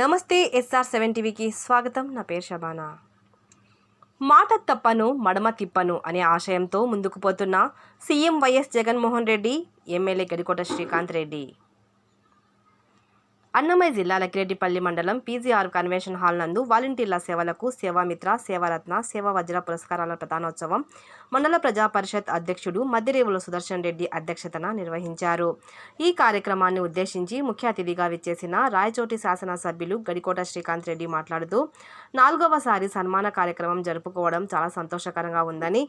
నమస్తే SR seven టీవీకి స్వాగతం. నా పేరు షబానా. మాట తప్పను మడమ తిప్పను అనే ఆశయంతో ముందుకు పోతున్న CM YS Jaganmohan Reddy MLA Gadikota Srikanth Reddy. Annamayya జిల్లా లకిరెడ్డిపల్లి మండలం పీజీఆర్ కన్వెన్షన్ హాల్ నందు వాలంటీర్ల సేవలకు సేవామిత్ర సేవారత్న సేవా వజ్ర పురస్కారాల ప్రధానోత్సవం మండల ప్రజా పరిషత్ అధ్యక్షుడు మద్దిరేవుల సుదర్శన్ రెడ్డి అధ్యక్షతన నిర్వహించారు. ఈ కార్యక్రమాన్ని ఉద్దేశించి ముఖ్య అతిథిగా విచ్చేసిన రాయచోటి శాసనసభ్యులు గడికోట శ్రీకాంత్ రెడ్డి మాట్లాడుతూ నాలుగవసారి సన్మాన కార్యక్రమం జరుపుకోవడం చాలా సంతోషకరంగా ఉందని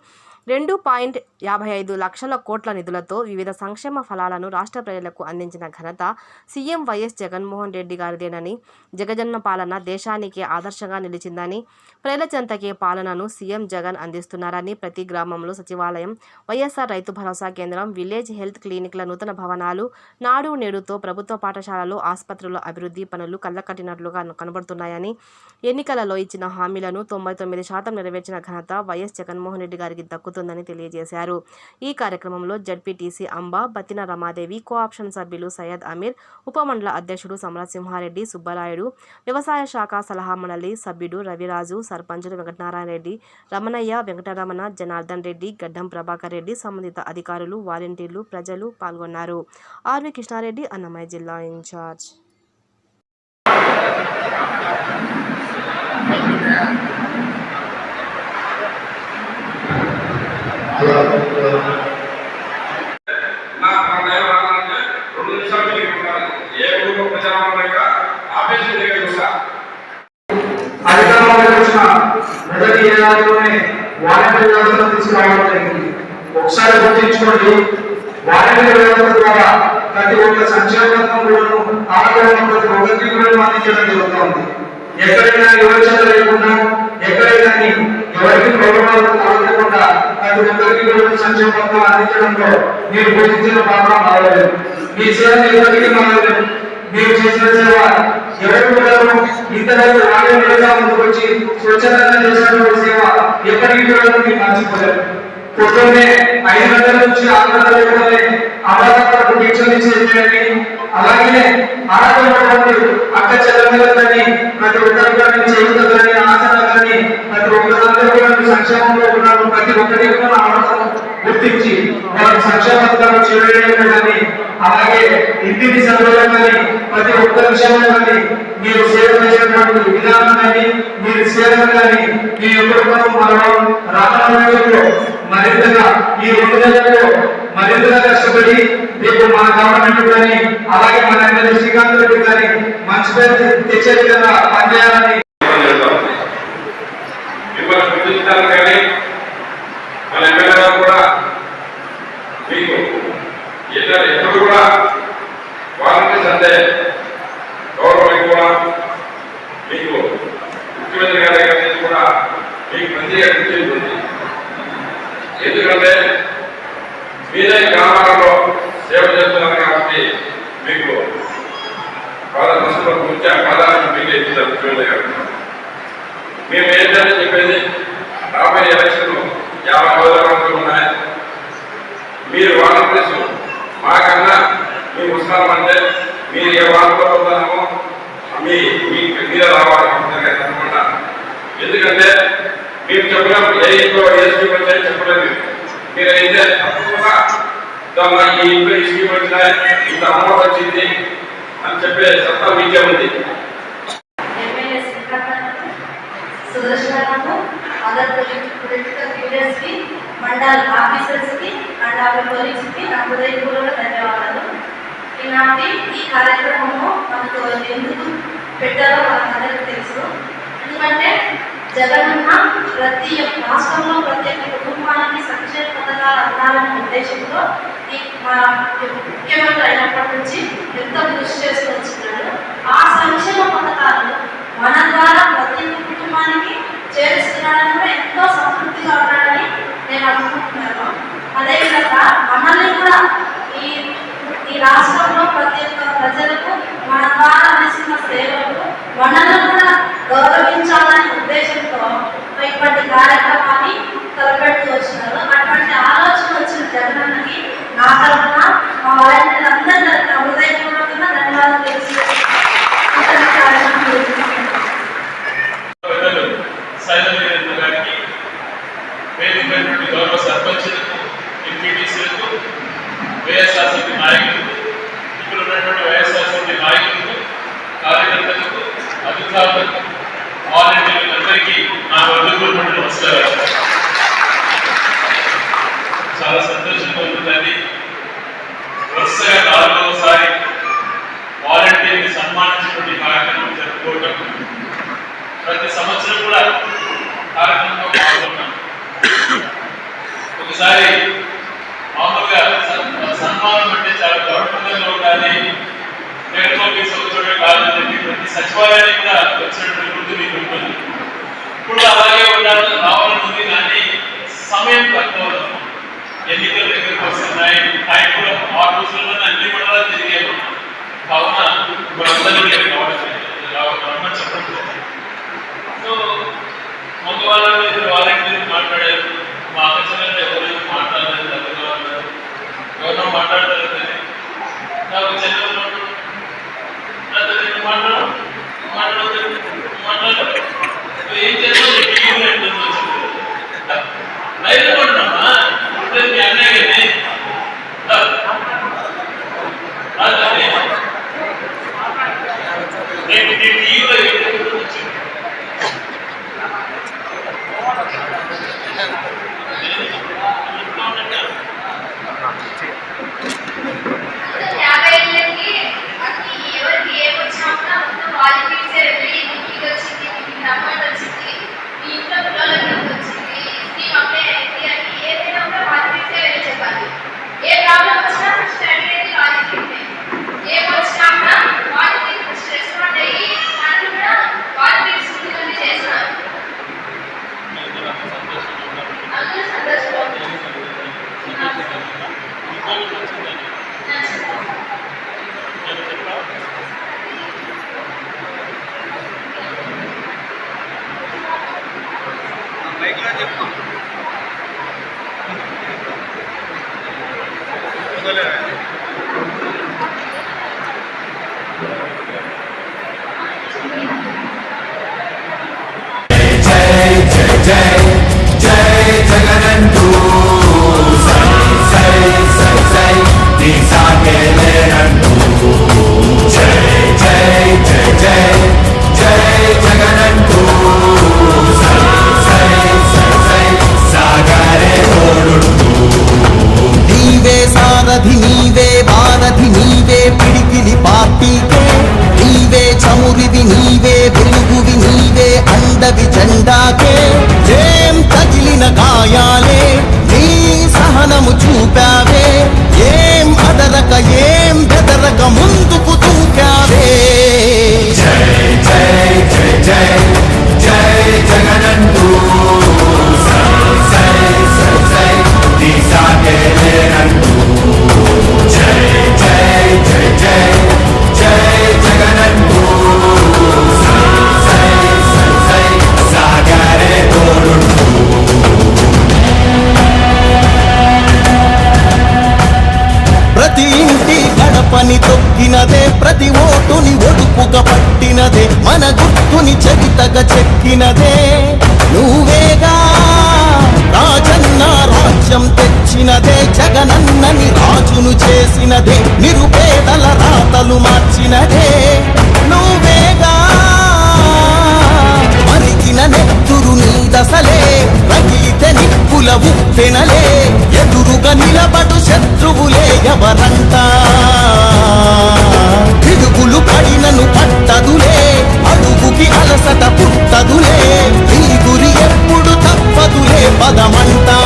రెండు పాయింట్ యాభై ఐదు లక్షల కోట్ల నిధులతో వివిధ సంక్షేమ ఫలాలను రాష్ట్ర ప్రజలకు అందించిన ఘనత సీఎం వైఎస్ జగన్ జగన్మోహన్ రెడ్డి గారిదేనని జగజన్న పాలన దేశానికి ఆదర్శంగా నిలిచిందని ప్రజల చెంతకే పాలనను సీఎం జగన్ అందిస్తున్నారని ప్రతి గ్రామంలో సచివాలయం వైఎస్ఆర్ రైతు భరోసా కేంద్రం విలేజ్ హెల్త్ క్లినిక్ల నూతన భవనాలు నాడు నేడుతో ప్రభుత్వ పాఠశాలలు ఆసుపత్రుల అభివృద్ధి పనులు కళ్ళకట్టినట్లుగా కనబడుతున్నాయని ఎన్నికలలో ఇచ్చిన హామీలను తొంభై తొమ్మిది శాతం నెరవేర్చిన ఘనత వైఎస్ జగన్మోహన్ రెడ్డి గారికి దక్కుతుందని తెలియజేశారు. ఈ కార్యక్రమంలో జడ్పీటీసీ అంబా బతిన రమాదేవి కోఆప్షన్ సభ్యులు సయ్యద్ అమీర్ ఉపమండల అధ్యక్షుడు సమరసింహారెడ్డి సుబ్బరాయుడు వ్యవసాయ శాఖ సలహా మండలి సభ్యుడు రవిరాజు సర్పంచులు వెంకటనారాయణ రెడ్డి రమణయ్య వెంకటరమణ జనార్దన్ రెడ్డి గడ్డం ప్రభాకర్ రెడ్డి సంబంధిత అధికారులు వాలంటీర్లు ప్రజలు పాల్గొన్నారు. ఆర్వి కృష్ణారెడ్డి అన్నమయ్య జిల్లా ఇన్ఛార్జ్. నా అధికారంలోకి వచ్చిన మొదటి ఏడాదిలోనే వాలంటీర్ వ్యవస్థను తీసుకురావడం జరిగింది. ఒకసారి గుర్తించుకోండి వాలంటీర్ వ్యవస్థ ద్వారా ప్రతి ఒక్క సంక్షేమ పథకం ప్రతి ఒక్కరికి కూడా అందించడం జరుగుతుంది. ఎక్కడైనా వివక్షత లేకుండా ఎక్కడైనా ఎవరికి ప్రలోభాలకు తాగకుండా ప్రతి ఒక్కరికి కూడా సంక్షేమ పథకం అందించడంలో మీరు గుర్తించిన పాత్ర మారలేదు. మీ సేవ ఎప్పటికీ మారలేదు. మీరు చేసిన సేవ ఎవరు కూడా ఆలయం లేదా ముందుకు వచ్చి స్వచ్ఛతంగా చేసినటువంటి సేవ ఎప్పటికీ కూడా మీకు మర్చిపోలేదు పొద్దున్నే ఐదు గంటల నుంచి ఆరు గంటల లోపలే అమరావతి దీక్షలు ఇచ్చేయండి అలాగే ఆడపిల్లటువంటి అక్క చెల్లెమ్మలని ప్రతి ఒక్కరు కానీ చేయుతుందని ఆసన కానీ ప్రతి ఒక్కరందరూ కూడా సంక్షేమంలో ఉన్నాను ప్రతి ఒక్కరికి కూడా ఆడతాం గుర్తించి వాళ్ళకి సంక్షేమ పథకాలు చేయడం కానీ అలాగే ఇంటిని సర్వేలు కానీ ప్రతి ఒక్క విషయంలో కానీ మీరు సేవ చేసినటువంటి విధానం కానీ మీరు సేవ కానీ మీ యొక్క మనం రానున్న మరింతగా ఈ రెండు నెలల్లో మరింతగా కష్టపడి రేపు మన గవర్నమెంట్ కానీ అలాగే మన ఎమ్మెల్యే శ్రీకాంత్ రెడ్డి కానీ మంచి పేరు తెచ్చే విధంగా పనిచేయాలని మిమ్మల్ని గుర్తించడానికి కానీ మన ఎమ్మెల్యే గారు కూడా మీకు ఇద్దరు ఎప్పుడు కూడా వాలంటీర్స్ అంటే గౌరవం కూడా మీకు ముఖ్యమంత్రి గారి దగ్గర నుంచి కూడా మీకు ప్రత్యేక గుర్తింపు ఉంది. ఎందుకంటే మీరే గ్రామాలలో సేవ చేస్తున్నారు కాబట్టి మీకు పాద ఫస్ట్ ముఖ్య పాదాలను మీకు ఇచ్చారు ముఖ్యమంత్రి గారు మేము ఏంటంటే చెప్పేది మీ మీరు ఏ వార్తలో ఉన్నామో మీ మీ మీరే రావాలి ముఖ్యంగా ఎందుకంటే మీరు చెప్పలేము ఏ ఇంట్లో ఏ స్కీమ్ వచ్చాయో చెప్పలేము మీరు. అయితే తప్పకుండా "ఇదమ్మా, ఈ ఇంట్లో ఈ స్కీమ్ వచ్చినాయి ఇంత అమౌంట్ వచ్చింది అని చెప్పే సత్తా మీకే ఉంది. MLA Srikanth సుదర్శనకు other political leaders mandal officers and our colleagues నా హృదయపూర్వక ధన్యవాదాలు. ఈనాటి ఈ కార్యక్రమము మనకు ఎందుకు పెట్టారో మనకందరికీ తెలుసు. ఎందుకంటే జగనన్న ప్రతి ఒక్క రాష్ట్రంలో ప్రతి ఒక్క కుటుంబానికి సంక్షేమ పథకాలు అందాలనే ఉద్దేశంతో ఈ మా ముఖ్యమంత్రి అయినప్పటి నుంచి ఎంతో కృషి చేస్తూ వచ్చినాడు. ఆ సంక్షేమ పథకాలు మన ద్వారా ప్రతి ఒక్క కుటుంబానికి చేరుస్తున్నాడని కూడా ఎంతో సంతృప్తిగా ఉన్నాడని నేను అనుకుంటున్నాను అదేవిధంగా మనల్ని కూడా ఈ ఈ రాష్ట్రంలో ప్రతి ఒక్క ప్రజలకు మన ద్వారా అందిస్తున్న సేవలు మనల్ని కూడా గౌరవించాలనే ఉద్దేశంతో ఇప్పటి కార్యక్రమాన్ని తలపెడుతూ వచ్చినారు అటువంటి ఆలోచన వచ్చిన జగనన్నకి నా తరఫున మా వాలంటీర్లు అందరి తరఫున హృదయపూర్వకంగా ధన్యవాదాలు తెలియజేస్తున్నాను. ఈ కార్యక్రమం ఎన్నికైనటువంటి గౌరవ సర్పంచులకు ఎంపీటీసీలకు వైఎస్ఆర్సీపీ నాయకులకు ఇక్కడ ఉన్నటువంటి వైఎస్ఆర్సీపీ నాయకులకు కార్యకర్తలకు అధికారులకు వాలంటీర్లందరికీ నా వద్దకున్నటువంటి నమస్కారాలు చాలా సంతోషంగా ఉంటుందండి వరుసగా నాలుగోసారి వాలంటీర్ని కార్యక్రమం జరుపుకోవటం. ప్రతి సంవత్సరం కూడా కార్యక్రమంలో పాల్గొన్నాం ఒకసారి మామూలుగా సన్మానం అంటే చాలా గౌరవంగా ఉండాలి. హెడ్ ఆఫీస్ కాదని చెప్పి ప్రతి సచివాలయానికి కూడా వచ్చినటువంటి గుర్తు మీకు ఉంటుంది. ఇప్పుడు అలాగే ఉండాలని రావాలని ఉంది కానీ సమయం తక్కువ ఎన్నికల దగ్గరికి వస్తున్నాయి. ఆయన కూడా ఆ రోజుల్లో అన్ని మండలాలు తిరిగాము కావున మనందరూ రావడం చెప్పడం సో మగవాళ్ళ మీద వాలంటీర్ మాట్లాడారు. మా అక్కచెల్లెలు ఎవరు మాట్లాడలేదు దగ్గర ఎవరో నాకు చిన్న చేసినదే జగనన్నని రాజును చేసినదే నిరుపేదల రాతలు మార్చినదే. నువ్వేగా మరిచిన నెత్తురు నీ దశలే రగిలితే నిప్పుల ఉప్పెనలే. ఎదురుగా నిలబడు శత్రువులే ఎవరంట? పిడుగులు పడినను పట్టదులే అడుగుకి అలసట పుట్టదులే. నీ గురి ఎప్పుడు తప్పదులే పదమంటా?